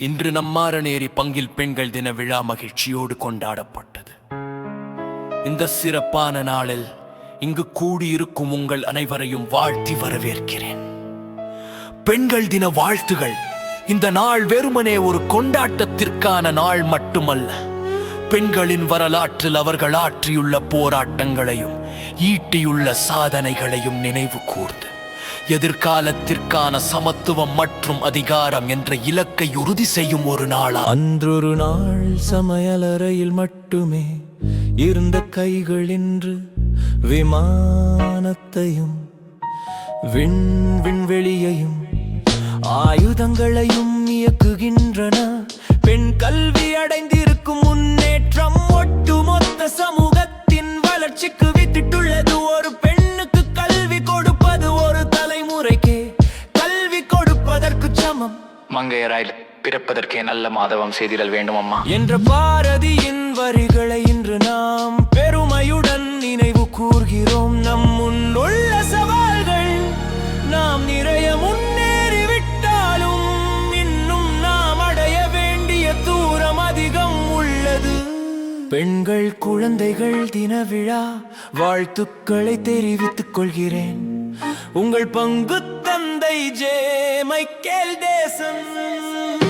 இன்று நம்மாரநேரி பங்கில் பெண்கள் தின விழா மகிழ்ச்சியோடு கொண்டாடப்பட்டது. இந்த சிறப்பான நாளில் இங்கு கூடியிருக்கும் உங்கள் அனைவரையும் வாழ்த்தி வரவேற்கிறேன். பெண்கள் தின வாழ்த்துகள். இந்த நாள் வெறுமனே ஒரு கொண்டாட்டத்திற்கான நாள் மட்டுமல்ல. பெண்களின் வரலாற்றில் அவர்கள் ஆற்றியுள்ள போராட்டங்களையும் ஈட்டியுள்ள சாதனைகளையும் நினைவு கூர்ந்து. எதிர்காலத்திற்கான சமத்துவம் மற்றும் அதிகாரம் என்ற இலக்கை உறுதி செய்யும் ஒரு நாளா? அன்றொரு நாள் சமையலறையில் மட்டுமே இருந்த கைகள் இன்று விமானத்தையும் விண் விண்வெளியையும் ஆயுதங்களையும் இயக்குகின்றன. பெண் கல்வி அடைந்திருக்கும் முன்னேற்றம் ஒட்டுமொத்த சமூகத்தின் வளர்ச்சிக்கு வித்திட்டுள்ளது. மங்கையராய் பிறப்பதற்கே நல்ல மாதவம் செய்திடல் வேண்டும் அம்மா. என்ற பாரதியின் வரிகளை இன்று நாம் பெருமையுடன் நினைவு கூர்கிறோம். நம் முன்னுள்ள சவால்கள் நாம் நிறைய முன்னேறிவிட்டாலும் இன்னும் நாம் அடைய வேண்டிய தூரம் அதிகம் உள்ளது. பெண்கள் குழந்தைகள் தின விழா வாழ்த்துக்களை தெரிவித்துக் கொள்கிறேன். உங்கள் பங்கு தந்தை ஜே மைக்கேல் தேசம்.